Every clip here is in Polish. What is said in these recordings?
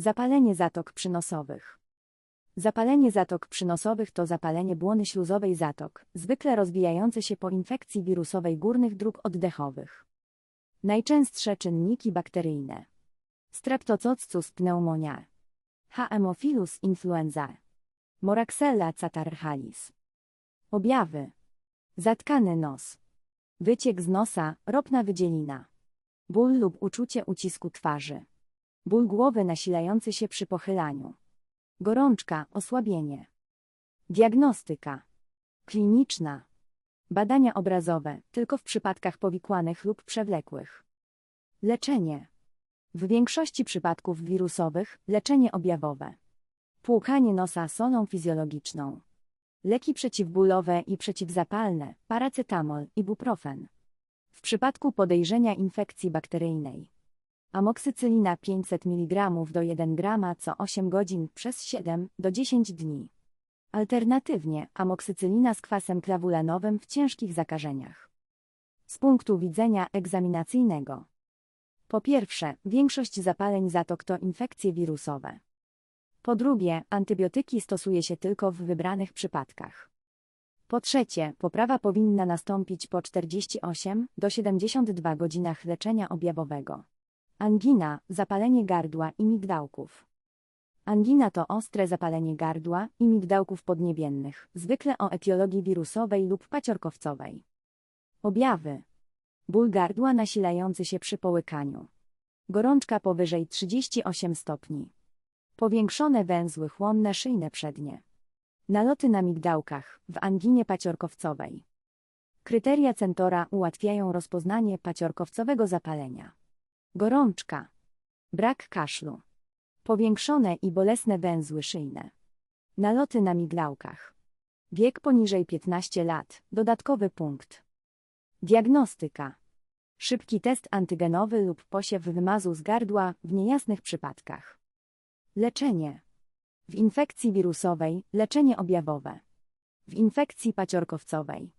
Zapalenie zatok przynosowych. Zapalenie zatok przynosowych to zapalenie błony śluzowej zatok, zwykle rozwijające się po infekcji wirusowej górnych dróg oddechowych. Najczęstsze czynniki bakteryjne. Streptococcus pneumoniae. Haemophilus influenzae. Moraxella catarrhalis. Objawy. Zatkany nos. Wyciek z nosa, ropna wydzielina. Ból lub uczucie ucisku twarzy. Ból głowy nasilający się przy pochylaniu. Gorączka, osłabienie. Diagnostyka. Kliniczna. Badania obrazowe, tylko w przypadkach powikłanych lub przewlekłych. Leczenie. W większości przypadków wirusowych, leczenie objawowe. Płukanie nosa solą fizjologiczną. Leki przeciwbólowe i przeciwzapalne, paracetamol, ibuprofen. W przypadku podejrzenia infekcji bakteryjnej. Amoksycylina 500 mg do 1 g co 8 godzin przez 7 do 10 dni. Alternatywnie amoksycylina z kwasem klawulanowym w ciężkich zakażeniach. Z punktu widzenia egzaminacyjnego. Po pierwsze, większość zapaleń zatok to infekcje wirusowe. Po drugie, antybiotyki stosuje się tylko w wybranych przypadkach. Po trzecie, poprawa powinna nastąpić po 48 do 72 godzinach leczenia objawowego. Angina, zapalenie gardła i migdałków. Angina to ostre zapalenie gardła i migdałków podniebiennych, zwykle o etiologii wirusowej lub paciorkowcowej. Objawy. Ból gardła nasilający się przy połykaniu. Gorączka powyżej 38 stopni. Powiększone węzły chłonne szyjne przednie. Naloty na migdałkach, w anginie paciorkowcowej. Kryteria Centora ułatwiają rozpoznanie paciorkowcowego zapalenia. Gorączka. Brak kaszlu. Powiększone i bolesne węzły szyjne. Naloty na migdałkach. Wiek poniżej 15 lat, dodatkowy punkt. Diagnostyka. Szybki test antygenowy lub posiew wymazu z gardła w niejasnych przypadkach. Leczenie. W infekcji wirusowej leczenie objawowe. W infekcji paciorkowcowej.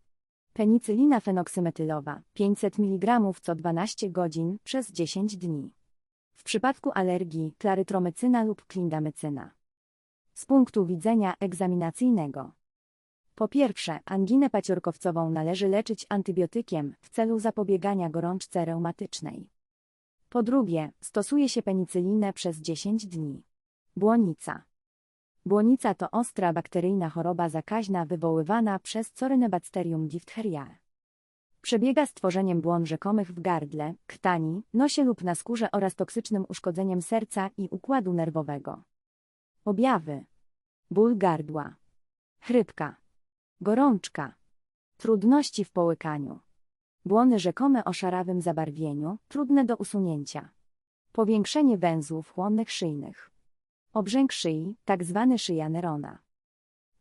Penicylina fenoksymetylowa 500 mg co 12 godzin przez 10 dni. W przypadku alergii klarytromycyna lub klindamycyna. Z punktu widzenia egzaminacyjnego. Po pierwsze, anginę paciorkowcową należy leczyć antybiotykiem w celu zapobiegania gorączce reumatycznej. Po drugie, stosuje się penicylinę przez 10 dni. Błonica. Błonica to ostra bakteryjna choroba zakaźna wywoływana przez Corynebacterium diphtheriae. Przebiega stworzeniem błon rzekomych w gardle, krtani, nosie lub na skórze oraz toksycznym uszkodzeniem serca i układu nerwowego. Objawy. Ból gardła. Chrypka. Gorączka. Trudności w połykaniu. Błony rzekome o szarawym zabarwieniu, trudne do usunięcia. Powiększenie węzłów chłonnych szyjnych. Obrzęk szyi, tak zwany szyja Nerona.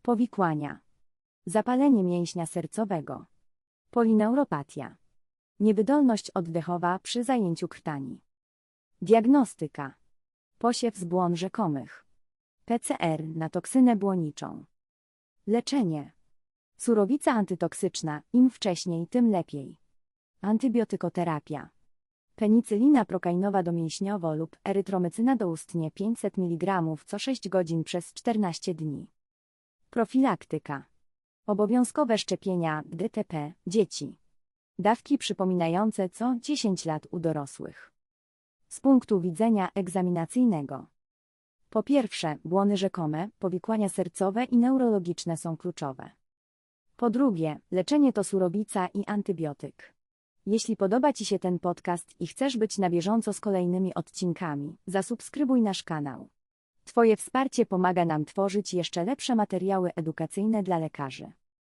Powikłania. Zapalenie mięśnia sercowego. Polineuropatia. Niewydolność oddechowa przy zajęciu krtani. Diagnostyka. Posiew z błon rzekomych. PCR na toksynę błoniczą. Leczenie. Surowica antytoksyczna, im wcześniej, tym lepiej. Antybiotykoterapia. Penicylina prokainowa domięśniowo lub erytromycyna doustnie 500 mg co 6 godzin przez 14 dni. Profilaktyka. Obowiązkowe szczepienia DTP dzieci. Dawki przypominające co 10 lat u dorosłych. Z punktu widzenia egzaminacyjnego. Po pierwsze, błony rzekome, powikłania sercowe i neurologiczne są kluczowe. Po drugie, leczenie to surowica i antybiotyk. Jeśli podoba Ci się ten podcast i chcesz być na bieżąco z kolejnymi odcinkami, zasubskrybuj nasz kanał. Twoje wsparcie pomaga nam tworzyć jeszcze lepsze materiały edukacyjne dla lekarzy.